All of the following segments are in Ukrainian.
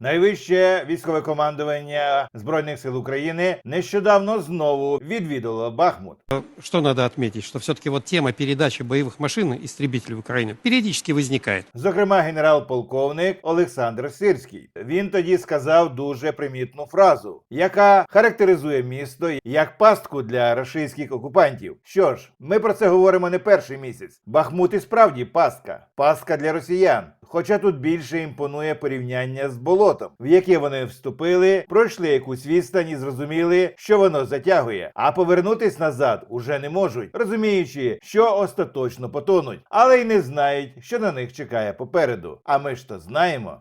Найвище військове командування збройних сил України нещодавно знову відвідало Бахмут. Что надо отметить, что все-таки вот тема передачи боевых машин истребителей в Украину периодически возникает. Зокрема, генерал-полковник Олександр Сирський. Він тоді сказав дуже примітну фразу, яка характеризує місто як пастку для рашистських окупантів. Що ж, ми про це говоримо не перший місяць. Бахмут і справді пастка, пастка для росіян. Хоча тут більше імпонує порівняння з болотом, в яке вони вступили, пройшли якусь відстань і зрозуміли, що воно затягує, а повернутись назад уже не можуть, розуміючи, що остаточно потонуть, але й не знають, що на них чекає попереду. А ми ж то знаємо.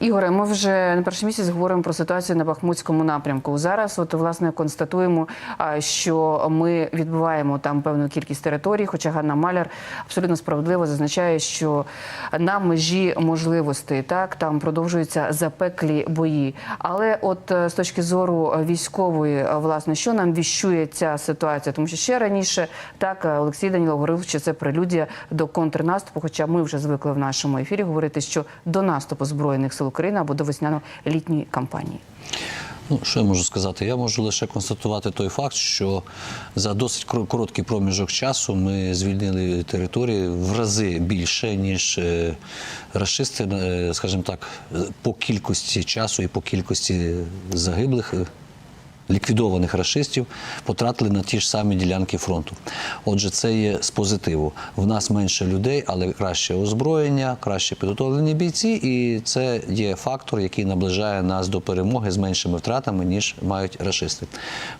Ігоре, ми вже не перший місяць говоримо про ситуацію на Бахмутському напрямку. Зараз, от власне, констатуємо, що ми відбуваємо там певну кількість територій. Хоча Ганна Маляр абсолютно справедливо зазначає, що на межі можливостей так там продовжуються запеклі бої. Але, от е, з точки зору військової, е, власне, що нам віщує ця ситуація, тому що ще раніше так Олексій Данілов говорив, що це прелюдія до контрнаступу. Хоча ми вже звикли в нашому ефірі говорити, що до наступу збройних сил України або до весняно-літньої кампанії. Ну, що я можу сказати? Я можу лише констатувати той факт, що за досить кор- короткий проміжок часу ми звільнили території в рази більше, ніж расисти, рашисти, е, скажімо так, по кількості часу і по кількості загиблих. Ліквідованих рашистів потратили на ті ж самі ділянки фронту. Отже, це є з позитиву. В нас менше людей, але краще озброєння, краще підготовлені бійці, і це є фактор, який наближає нас до перемоги з меншими втратами, ніж мають рашисти.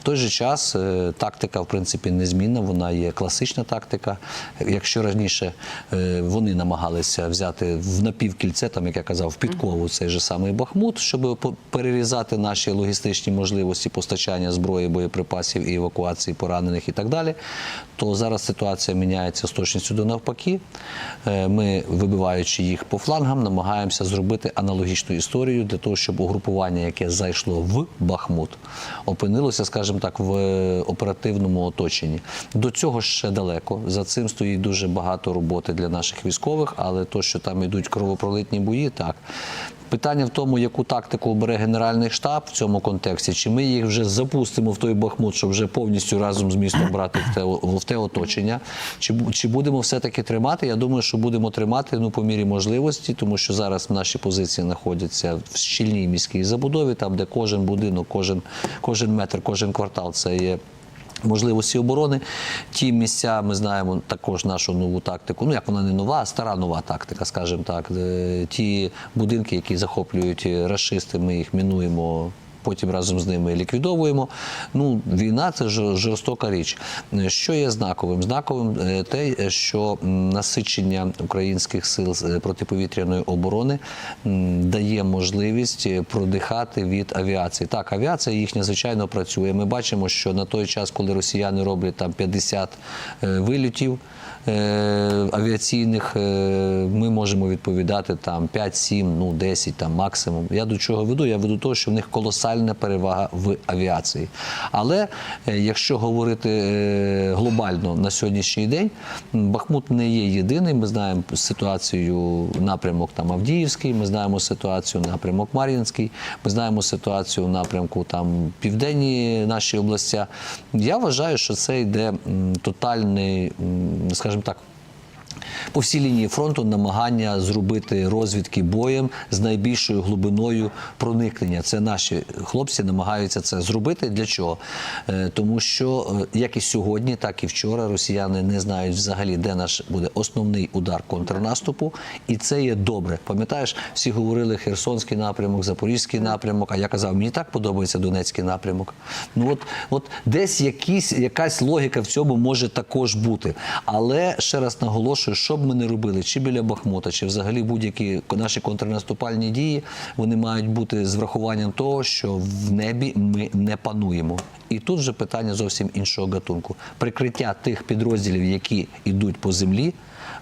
В той же час е, тактика, в принципі, незмінна, вона є класична тактика. Якщо раніше е, вони намагалися взяти в напівкільце, там, як я казав, в підкову цей же самий Бахмут, щоб перерізати наші логістичні можливості постачання зброї, боєприпасів і евакуації поранених і так далі, то зараз ситуація міняється з точністю до навпаки. Е, Ми, вибиваючи їх по флангам, намагаємося зробити аналогічну історію для того, щоб угрупування, яке зайшло в Бахмут, опинилося, скажімо так, в е, оперативному оточенні. До цього ще далеко. За цим стоїть дуже багато роботи для наших військових, але то, що там йдуть кровопролитні бої, так. Питання в тому, яку тактику обере Генеральний штаб в цьому контексті, чи ми їх вже запустимо в той Бахмут, щоб вже повністю разом з містом брати в те, в те оточення, чи, чи будемо все-таки тримати? Я думаю, що будемо тримати ну, по мірі можливості, тому що зараз наші позиції знаходяться в щільній міській забудові, там, де кожен будинок, кожен, кожен метр, кожен квартал це є можливості оборони. Ті місця ми знаємо також нашу нову тактику. Ну як вона не нова, а стара нова тактика, скажімо так. Е, Ті будинки, які захоплюють расисти, ми їх мінуємо. Потім разом з ними ліквідовуємо. Ну, війна це жорстока річ. Що є знаковим? Знаковим е, те, що насичення українських сил е, протиповітряної оборони дає можливість е, продихати від авіації. Так, авіація їхня звичайно працює. Ми бачимо, що на той час, коли росіяни роблять там 50 е, вильотів е, авіаційних, ми можемо відповідати там 5, 7, ну 10 там максимум. Я до чого веду? Я веду того, що в них колосальна перевага в авіації. Але е, якщо говорити е, глобально на сьогоднішній день, Бахмут не є єдиний. Ми знаємо ситуацію напрямок там Авдіївський, ми знаємо ситуацію напрямок Мар'їнський, ми знаємо ситуацію в напрямку там південні наші областя. Я вважаю, що це йде тотальний, скажімо так. По всій лінії фронту намагання зробити розвідки боєм з найбільшою глибиною проникнення. Це наші хлопці намагаються це зробити. Для чого? Е, Тому що е, як і сьогодні, так і вчора росіяни не знають взагалі, де наш буде основний удар контрнаступу, і це є добре. Пам'ятаєш, всі говорили Херсонський напрямок, Запорізький напрямок. А я казав, мені так подобається Донецький напрямок. Ну от, от десь якісь, якась логіка в цьому може також бути. Але ще раз наголошую, що б ми не робили, чи біля Бахмута, чи взагалі будь-які наші контрнаступальні дії, вони мають бути з врахуванням того, що в небі ми не пануємо. І тут вже питання зовсім іншого гатунку. Прикриття тих підрозділів, які йдуть по землі,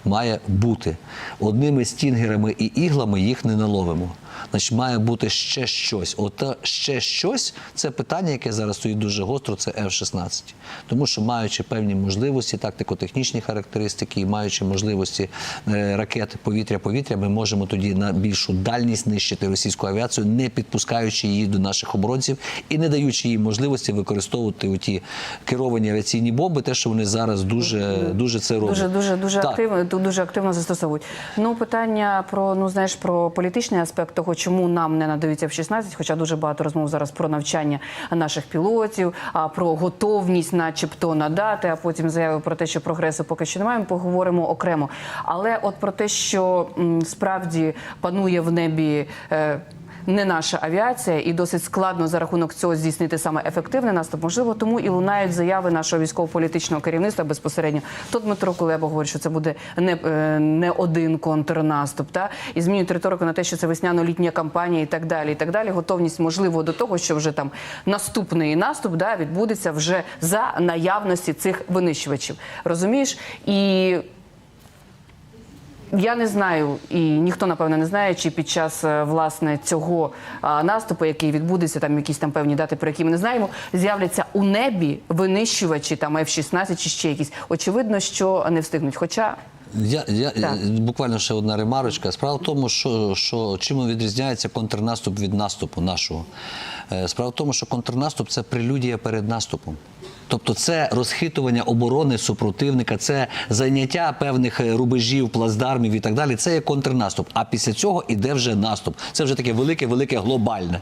має бути. Одними стінгерами і іглами їх не наловимо. Значить, має бути ще щось. От ще щось це питання, яке зараз стоїть дуже гостро, це F-16. Тому що маючи певні можливості, тактико-технічні характеристики і маючи можливості е, ракет повітря-повітря, ми можемо тоді на більшу дальність нищити російську авіацію, не підпускаючи її до наших оборонців і не даючи їй можливості використовувати ті керовані авіаційні бомби, те, що вони зараз дуже, дуже це роблять. Дуже дуже дуже активно ду- дуже активно застосовують. Ну питання про ну знаєш про політичний аспект того, чому нам не надаються в 16, хоча дуже багато розмов зараз про навчання наших пілотів, а про готовність, начебто, надати, а потім заяви про те, що прогресу поки що немає. Ми поговоримо окремо. Але от про те, що м, справді панує в небі. Е, не наша авіація, і досить складно за рахунок цього здійснити саме ефективний наступ. Можливо, тому і лунають заяви нашого військово-політичного керівництва безпосередньо. То Дмитро Кулеба говорить, що це буде не, е, не один контрнаступ, та і змінюють риторику на те, що це весняно-літня кампанія і так далі. І так далі. Готовність можливо до того, що вже там наступний наступ да, відбудеться вже за наявності цих винищувачів. Розумієш? І я не знаю, і ніхто напевно не знає, чи під час е, власне цього а, наступу, який відбудеться, там якісь там певні дати, про які ми не знаємо, з'являться у небі винищувачі там F-16 чи ще якісь. Очевидно, що не встигнуть. Хоча Я, я Так. буквально ще одна ремарочка. Справа в тому, що, що чим відрізняється контрнаступ від наступу нашого. Е, Справа в тому, що контрнаступ це прелюдія перед наступом. Тобто це розхитування оборони супротивника, це зайняття певних е, рубежів, плацдармів і так далі. Це є контрнаступ. А після цього іде вже наступ. Це вже таке велике, велике глобальне.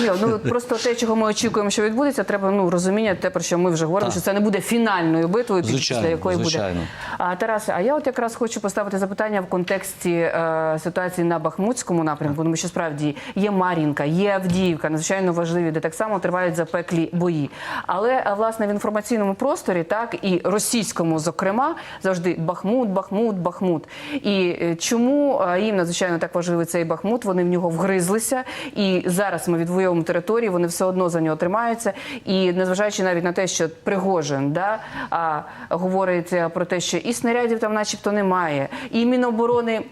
ні, ну просто те, чого ми очікуємо, що відбудеться, треба ну розуміння, те про що ми вже говоримо, Так. що це не буде фінальною битвою, Звичайно, після якої звичайно. буде. А Тарасе, а я от якраз хочу поставити запитання в контексті е, ситуації на Бахмутському напрямку, тому що справді є Мар'їнка, є Авдіївка, надзвичайно важливі, де так само тривають запеклі бої. Але е, власне в інформаційному просторі, так і російському, зокрема, завжди Бахмут, Бахмут, Бахмут. І е, чому е, їм надзвичайно так важливий цей Бахмут? Вони в нього вгризлися, і зараз ми відвоюємо території, вони все одно за нього тримаються. І незважаючи навіть на те, що Пригожин да, а, говорить про те, що і снарядів там, начебто, немає, і Міноборони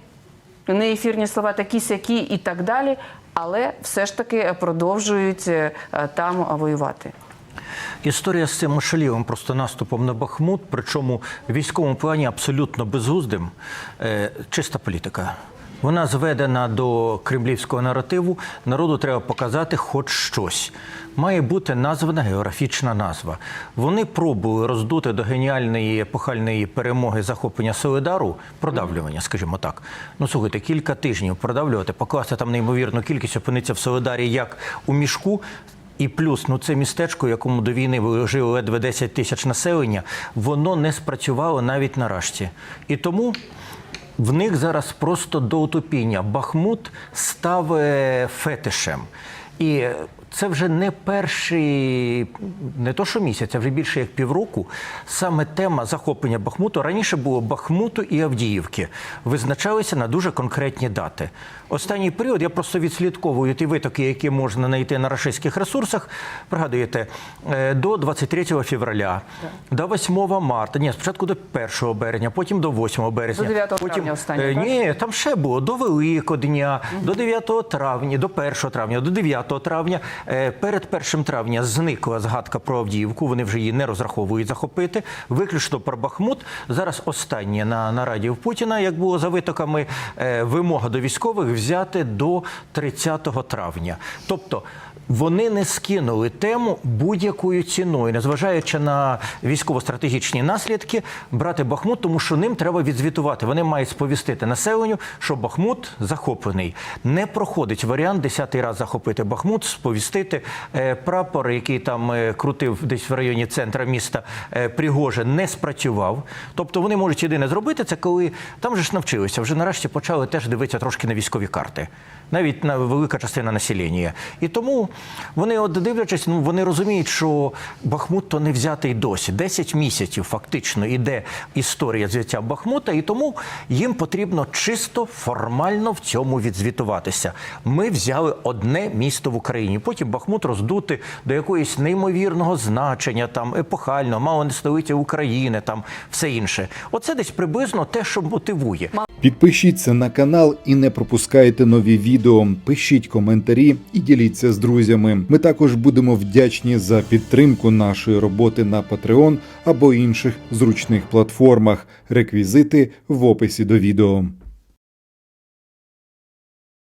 неефірні слова такі сякі і так далі. Але все ж таки продовжують там воювати. Історія з цим ошалівим просто наступом на Бахмут, причому в військовому плані абсолютно безглуздим, е, чиста політика. Вона зведена до кремлівського наративу. Народу треба показати хоч щось. Має бути названа географічна назва. Вони пробували роздути до геніальної епохальної перемоги захоплення Солидару, продавлювання, скажімо так. Ну слухайте, кілька тижнів продавлювати, покласти там неймовірну кількість, опиниться в Солидарі як у мішку. І плюс, ну це містечко, якому до війни жило ледве 10 тисяч населення, воно не спрацювало навіть на рашці. І тому в них зараз просто до утопіння. Бахмут став е, фетишем. І це вже не перший, не то що місяць, а вже більше як півроку. Саме тема захоплення Бахмуту раніше було Бахмуту і Авдіївки. Визначалися на дуже конкретні дати. Останній період я просто відслідковую ті витоки, які можна знайти на рашистських ресурсах. Пригадуєте, е, до 23 февраля, до 8 марта, ні, спочатку до 1 березня, потім до 8 березня. До 9 потім, травня останнє, е, так? Ні, там ще було до Великодня, до 9 травня, до 1 травня, до 9 травня. Е, Перед 1 травня зникла згадка про Авдіївку. Вони вже її не розраховують захопити. Виключно про Бахмут. Зараз останнє на нараді в Путіна, як було за витоками, е, вимога до військових взяти до 30 травня. Тобто. Вони не скинули тему будь-якою ціною, незважаючи на військово-стратегічні наслідки, брати Бахмут, тому що ним треба відзвітувати. Вони мають сповістити населенню, що Бахмут захоплений. Не проходить варіант десятий раз захопити Бахмут, сповістити Е, прапор, який там е, крутив десь в районі центра міста е, Пригожин, не спрацював. Тобто вони можуть єдине зробити це, коли там же ж навчилися, вже нарешті почали теж дивитися трошки на військові карти, навіть на велика частина населення. І тому вони, от дивлячись, ну вони розуміють, що Бахмут то не взятий досі. 10 місяців фактично іде історія взяття Бахмута, і тому їм потрібно чисто формально в цьому відзвітуватися. Ми взяли одне місто в Україні. Потім Бахмут роздути до якоїсь неймовірного значення, там епохального, мало не столиття України, там все інше. Оце десь приблизно те, що мотивує. Підпишіться на канал і не пропускайте нові відео. Пишіть коментарі і діліться з друзями. Ми також будемо вдячні за підтримку нашої роботи на Patreon або інших зручних платформах. Реквізити в описі до відео.